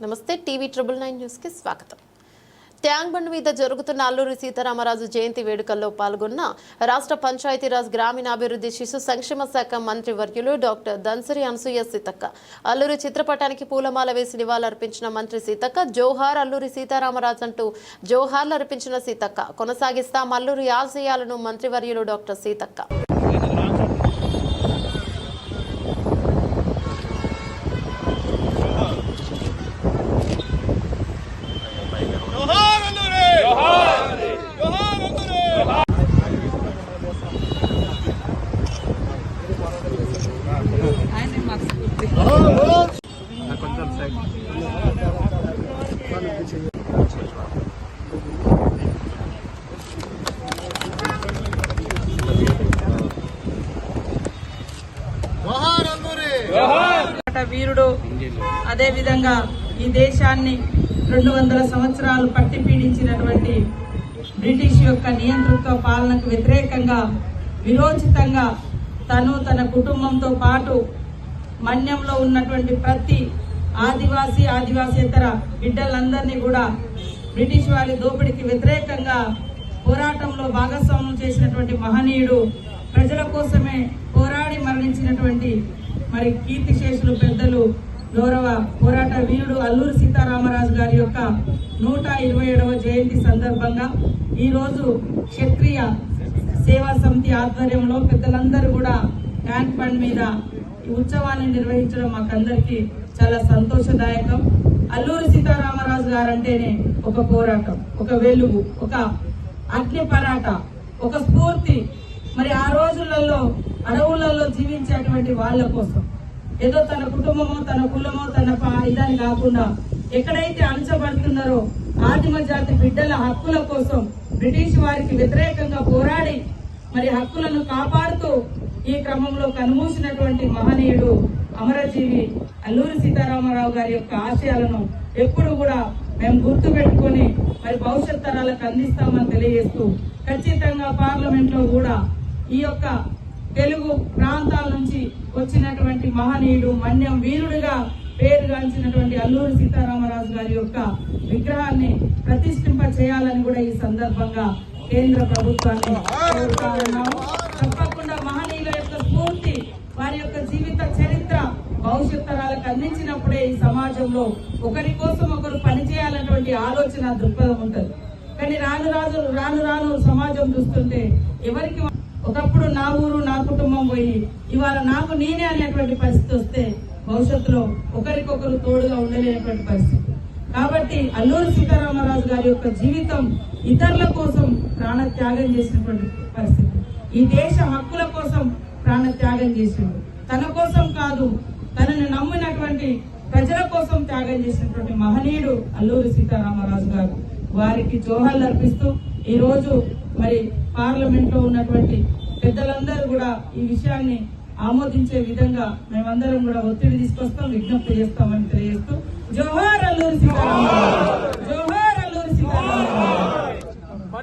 నమస్తే TV triple nine న్యూస్కి స్వాగతం. ట్యాంక్ బండ్ మీద జరుగుతున్న అల్లూరి సీతారామరాజు జయంతి వేడుకల్లో పాల్గొన్న రాష్ట్ర పంచాయతీరాజ్ గ్రామీణాభివృద్ధి శిశు సంక్షేమ శాఖ మంత్రి వర్యులు డాక్టర్ దన్సరి అనసూయ సీతక్క అల్లూరి చిత్రపటానికి పూలమాల వేసి నివాళులర్పించిన మంత్రి సీతక్క జోహార్ అల్లూరి సీతారామరాజు అంటూ జోహార్లు అర్పించిన సీతక్క. కొనసాగిస్తాం అల్లూరి ఆశయాలను మంత్రివర్యులు డాక్టర్ సీతక్క జోహార్ అల్లూరి జోహార్ జోహార్ అల్లూరి జోహార్ అల్లూరి పోరాట వీరుడు. అదే విధంగా ఈ దేశాన్ని రెండు వందల సంవత్సరాలు పట్టి పీడించినటువంటి బ్రిటిష్ యొక్క నియంతృత్వ పాలనకు వ్యతిరేకంగా విరోచితంగా తను తన కుటుంబంతో పాటు మన్యంలో ఉన్నటువంటి ప్రతి ఆదివాసీ ఆదివాసేతర బిడ్డలందరినీ కూడా బ్రిటిష్ వారి దోపిడీకి వ్యతిరేకంగా పోరాటంలో భాగస్వామ్యం చేసినటువంటి మహనీయుడు ప్రజల కోసమే పోరాడి మరణించినటువంటి మరి కీర్తిశేషులు పెద్దలు గౌరవ పోరాట వీరుడు అల్లూరి సీతారామరాజు గారి యొక్క నూట ఇరవై ఏడవ జయంతి సందర్భంగా ఈరోజు క్షత్రియ సేవా సమితి ఆధ్వర్యంలో పెద్దలందరూ కూడా ట్యాంక్ బండ్ మీద ఉత్సవాన్ని నిర్వహించడం మాకందరికీ చాలా సంతోషదాయకం. అల్లూరి సీతారామరాజు గారంటేనే ఒక పోరాటం ఒక వెలుగు ఒక అగ్ని పరాట ఒక స్ఫూర్తి. మరి ఆ రోజులలో అడవులలో జీవించేటువంటి వాళ్ళ కోసం ఏదో తన కుటుంబమో తన కులమో తన ఇదని కాకుండా ఎక్కడైతే అణచబడుతున్నారో ఆదిమ జాతి బిడ్డల హక్కుల కోసం బ్రిటిష్ వారికి వ్యతిరేకంగా పోరాడి మరి హక్కులను కాపాడుతూ ఈ క్రమంలో కనుమూసినటువంటి మహనీయుడు అమరజీవి అల్లూరి సీతారామరావు గారి యొక్క ఆశయాలను ఎప్పుడు కూడా మేము గుర్తు పెట్టుకొని మరి భవిష్యత్ తరాలకు అందిస్తామని తెలియజేస్తూ ఖచ్చితంగా పార్లమెంట్లో కూడా ఈ యొక్క తెలుగు ప్రాంతాల నుంచి వచ్చినటువంటి మహనీయుడు మన్యం వీరుడిగా పేరుగాంచినటువంటి అల్లూరి సీతారామరాజు గారి యొక్క విగ్రహాన్ని ప్రతిష్ఠింప చేయాలని కూడా ఈ సందర్భంగా కేంద్ర ప్రభుత్వాన్ని కోరుతా ఉన్నాము. తప్పకుండా వారి యొక్క జీవిత చరిత్ర భవిష్యత్ తరాలకు అందించినప్పుడే ఈ సమాజంలో ఒకరి కోసం ఒకరు పనిచేయాలన్నటువంటి ఆలోచన దృక్పథం ఉంటుంది. కానీ రాను రాజు రాను రాను సమాజం చూస్తుంటే ఎవరికి ఒకప్పుడు నా ఊరు నా కుటుంబం పోయి ఇవాళ నాకు నేనే అనేటువంటి పరిస్థితి వస్తే భవిష్యత్తులో ఒకరికొకరు తోడుగా ఉండలేనటువంటి పరిస్థితి. కాబట్టి అల్లూరి సీతారామరాజు గారి యొక్క జీవితం ఇతరుల కోసం ప్రాణ త్యాగం చేసినటువంటి పరిస్థితి. ఈ దేశ హక్కుల త్యాగం చేసిండు. తన కోసం కాదు తనను నమ్మినటువంటి ప్రజల కోసం త్యాగం చేసినటువంటి మహనీయుడు అల్లూరి సీతారామరాజు గారు. వారికి జోహాలు అర్పిస్తూ ఈ రోజు మరి పార్లమెంట్లో ఉన్నటువంటి పెద్దలందరూ కూడా ఈ విషయాన్ని ఆమోదించే విధంగా మేమందరం కూడా ఒత్తిడి తీసుకొస్తాం విజ్ఞప్తి చేస్తామని తెలియజేస్తూ జోహార్ అల్లూరి సీతారామరాజు